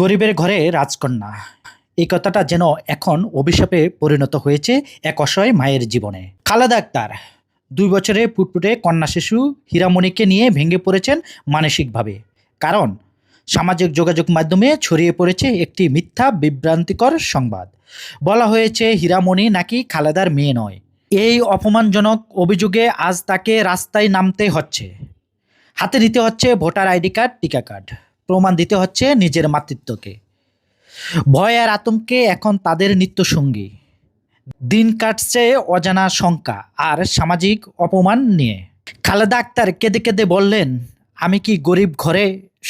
গরিবের ঘরে রাজকন্যা। এই কথাটা যেন এখন অভিশাপে পরিণত হয়েছে এক অসহায় মায়ের জীবনে। খালেদা আক্তার দুই বছরে পুটপুটে কন্যা শিশু হীরামণিকে নিয়ে ভেঙে পড়েছেন মানসিকভাবে। কারণ সামাজিক যোগাযোগ মাধ্যমে ছড়িয়ে পড়েছে একটি মিথ্যা বিভ্রান্তিকর সংবাদ। বলা হয়েছে হীরামণি নাকি খালেদার মেয়ে নয়। এই অপমানজনক অভিযোগে আজ তাকে রাস্তায় নামতে হচ্ছে। হাতে নিতে হচ্ছে ভোটার আইডি কার্ড, টিকা কার্ড। প্রমাণ দিতে হচ্ছে নিজের মাতৃত্বকে। ভয় আর আতঙ্কে এখন তাদের নিত্যসঙ্গী। দিন কাটছে অজানা শঙ্কা আর সামাজিক অপমান নিয়ে। খালেদা আক্তার কেঁদে কেঁদে বললেন, আমি কি গরিব ঘরে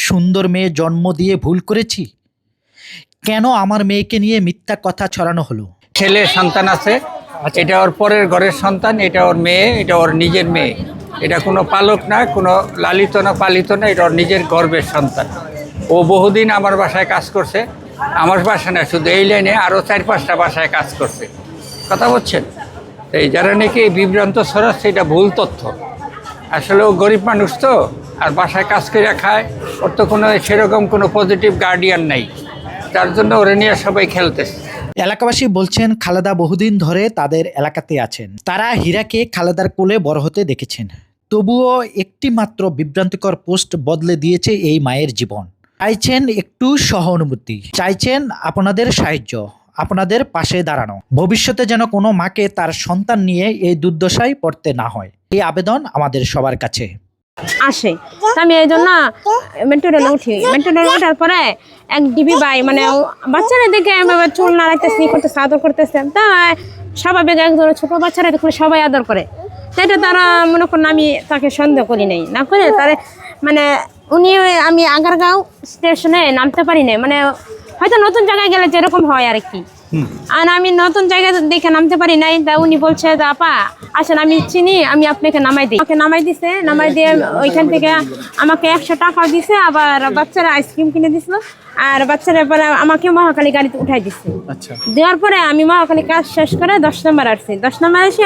সুন্দর মেয়ে জন্ম দিয়ে ভুল করেছি? কেন আমার মেয়েকে নিয়ে মিথ্যা কথা ছড়ানো হলো? ছেলে সন্তান আছে, এটা ওর পরের ঘরের সন্তান, এটা ওর মেয়ে, এটা ওর নিজের মেয়ে। এটা কোনো পালক না, কোনো লালিত না, পালিত না, এটা ওর নিজের গর্বের সন্তান। ও বহুদিন আমার বাসায় কাজ করছে। আমার বাসা না, শুধু এই লাইনে আরও চার পাঁচটা বাসায় কাজ করছে। কথা বলছেন? এই যারা নাকি বিভ্রান্ত ছড়াচ্ছে এটা ভুল তথ্য। আসলে ও গরিব মানুষ তো, আর বাসায় কাজ করে খায়, ওর তো কোনো সেরকম কোনো পজিটিভ গার্ডিয়ান নাই। তার জন্য ওরে নিয়ে সবাই খেলতেছে। এলাকাবাসী বলছেন, খালেদা বহুদিন ধরে তাদের এলাকাতে আছেন। তারা হীরাকে খালেদার কোলে বড় হতে দেখেছেন। তবুও একটি মাত্র বিভ্রান্তিকর পোস্ট বদলে দিয়েছে এই মায়ের জীবন। চাইছেন একটু সহানুভূতি, চাইছেন আপনাদের সাহায্য, আপনাদের পাশে দাঁড়ানো। ভবিষ্যতে যেন কোনো মাকে তার সন্তান নিয়ে এই দুর্দশায় পড়তে না হয়। এই আবেদন আমাদের সবার কাছে। আসে। আমি এই জন্য মেট্রো রেলে উঠি। মেট্রো রেলে ওঠার পরে এক ডিবি ভাই মানে বাচ্চারা দেখে চুল নাড়াইতেছি করতেছে আদর করতেছে। তা স্বাভাবিক একজন ছোট বাচ্চারা দেখলে সবাই আদর করে। এটা তারা মনে করেন আমি তাকে সন্দেহ করি নাই। না করে তারা মানে উনি আমি আগারগাঁও স্টেশনে নামতে পারি নাই। মানে হয়তো নতুন জায়গায় গেলে যেরকম হয় আর কি আর আমি নতুন জায়গায় দেখে নামতে পারি নাই তা উনি বলছে আপা আসেন আমি চিনি আমি আপনাকে নামাই দিই। আমাকে নামাই দিছে নামাই দিয়ে ওইখান থেকে আমাকে একশো টাকাও দিছে আবার বাচ্চারা আইসক্রিম কিনে দিছিল আর বাচ্চারা পরে আমাকে মহাকালী গাড়িতে উঠাই দিছে। আচ্ছা। দেওয়ার পরে আমি মহাকালী কাজ শেষ করে দশ নম্বর আসছি। দশ নম্বর এসে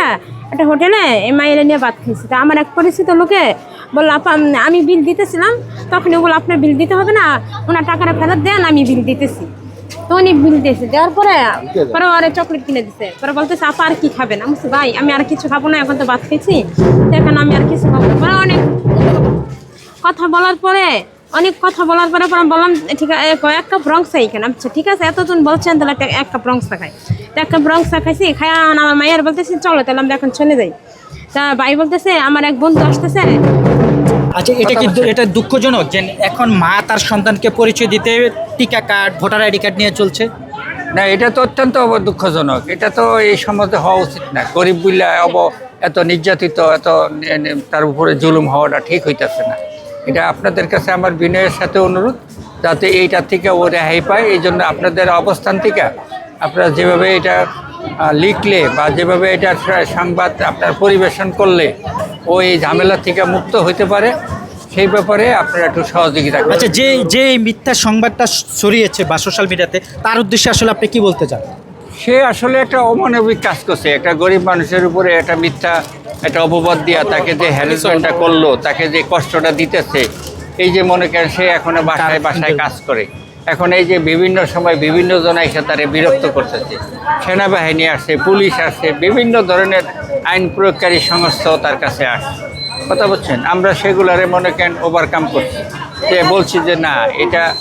একটা হোটেলে মায়ের নিয়ে ভাত খেয়েছি তা আমার এক পরিচিত লোকে বলল আপা আমি বিল দিতেছিলাম। তখন ও বলল আপনার বিল দিতে হবে না ওনার টাকাটা ফেরত দেন আমি বিল দিতেছি। তো উনি বিল দিয়েছে। দেওয়ার পরে পরে আরে চকলেট কিনে দিছে। পরে বলতেছে আপা আর কি খাবেন? আমি ভাই আমি আর কিছু খাব না এখন তো ভাত খেয়েছি। তো এখন আমি আর কিছু খাব না। পরে অনেক কথা বলার পরে অনেক কথা বলার পরে পরে বললাম ঠিক আছে এক- কাপ রং চাই কেন আচ্ছা ঠিক আছে এতজন বলছেন তাহলে একটা এক কাপ রং চা খাই। এক কাপ রং চা খাইছি খাই আমার মায়ের বলতেছি চলো তাহলে আমরা এখন চলে যাই। তা ভাই বলতেছে আমার এক বন্ধু আসতেছে আচ্ছা এটা কিন্তু এটা দুঃখজনক যে এখন মা তার সন্তানকে পরিচয় দিতে টিকা কার্ড ভোটার আইডি কার্ড নিয়ে চলছে। না এটা তো অত্যন্ত অব- দুঃখজনক। এটা তো এই সমাজে হওয়া উচিত না। গরিব বিল্লা অব এত নির্যাতিত এত তার উপরে জুলুম হওয়াটা ঠিক হইতেছে না। এটা আপনাদের কাছে আমার বিনয়ের সাথে অনুরোধ যাতে এইটা থেকে ও রেহাই পায়। এই জন্য আপনাদের অবস্থান থেকে আপনারা যেভাবে এটা লিখলে বা যেভাবে এটা সংবাদ আপনার পরিবেশন করলে ও এই ঝামেলা থেকে মুক্ত হইতে পারে সেই ব্যাপারে আপনারা একটু সহযোগিতা আচ্ছা যে যে মিথ্যা সংবাদটা ছড়িয়েছে বা সোশ্যাল মিডিয়াতে তার উদ্দেশ্যে আসলে আপনি কি বলতে চান? সে আসলে একটা অমানবিক কাজ করছে। একটা গরিব মানুষের উপরে একটা মিথ্যা একটা অপবাদ দিয়া তাকে যে হ্যারাসমেন্টটা করল তাকে যে কষ্টটা দিতেছে এই যে মনে করেন সে এখন বাসায় বাসায় কাজ করে। এখন এই যে বিভিন্ন সময় বিভিন্ন জন এসে তারা বিরক্ত করতেছে। সেনাবাহিনী আসছে, পুলিশ আসছে, বিভিন্ন ধরনের আইন প্রয়োগকারী সংস্থাও তার কাছে আসছে। কথা বলছেন? আমরা সেগুলারে মনে করেন ওভারকাম করছি। যে বলছি যে না, এটা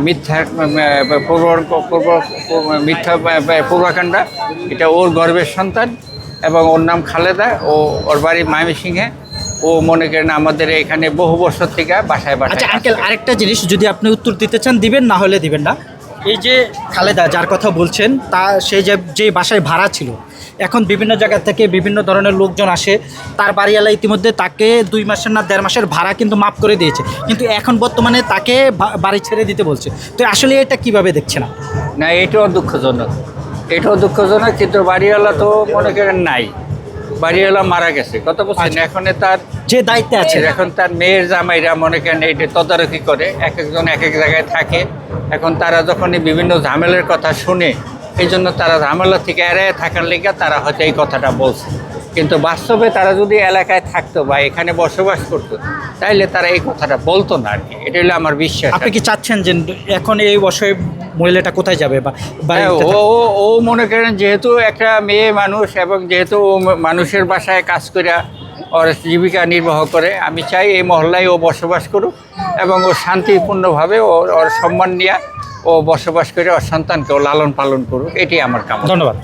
মিথ্যা প্রবর- মিথ্যা পূর্বাকাণ্ডা, এটা ওর গর্বের সন্তান এবং ওর নাম খালেদা ও ওর বাড়ি ময়মনসিংহে। ও মনে করেন আমাদের এখানে বহু বছর থেকে বাসায় আচ্ছা বাসায় আঙ্কেল আরেকটা জিনিস যদি আপনি উত্তর দিতে চান দিবেন না হলে দিবেন না। এই যে খালেদা যার কথা বলছেন তা সে যে যে বাসায় ভাড়া ছিল এখন বিভিন্ন জায়গা থেকে বিভিন্ন ধরনের লোকজন আসে তার বাড়িওয়ালা ইতিমধ্যে তাকে দুই মাসের না দেড় মাসের ভাড়া কিন্তু মাফ করে দিয়েছে। কিন্তু এখন বর্তমানে তাকে বাড়ি ছেড়ে দিতে বলছে। তো আসলে এটা কীভাবে দেখছে আপনি? না এটাও দুঃখজনক। এটাও দুঃখজনক কিন্তু বাড়িওয়ালা তো মনে করেন নাই। বাড়িওয়ালা মারা গেছে। কত বছর আচ্ছা। এখন তার যে দায়িত্বে আছে। এখন তার মেয়ের জামাইরা মনে করেন এটা তদারকি করে এক একজন এক এক জায়গায় থাকে। এখন তারা যখন বিভিন্ন ঝামেলের কথা শুনে এই জন্য তারা ঝামেলা থেকে এড়ায় থাকার লেগে তারা হয়তো এই কথাটা বলছে। কিন্তু বাস্তবে তারা যদি এলাকায় থাকতো বা এখানে বসবাস করতো তাইলে তারা এই কথাটা বলতো না আর কি এটা হলো আমার বিশ্বাস আপনি কি চাচ্ছেন যে এখন এই বছরে মহিলাটা কোথায় যাবে বা হ্যাঁ, ও ও মনে করেন যেহেতু একটা মেয়ে মানুষ এবং যেহেতু ও মানুষের বাসায় কাজ করে ওর জীবিকা নির্বাহ করে আমি চাই এই মহল্লায় ও বসবাস করুক এবং ও শান্তিপূর্ণভাবে ওর ওর সম্মান নিয়ে ও বসবাস করে ওর সন্তানকে ও লালন পালন করুক এটি আমার কাম ধন্যবাদ।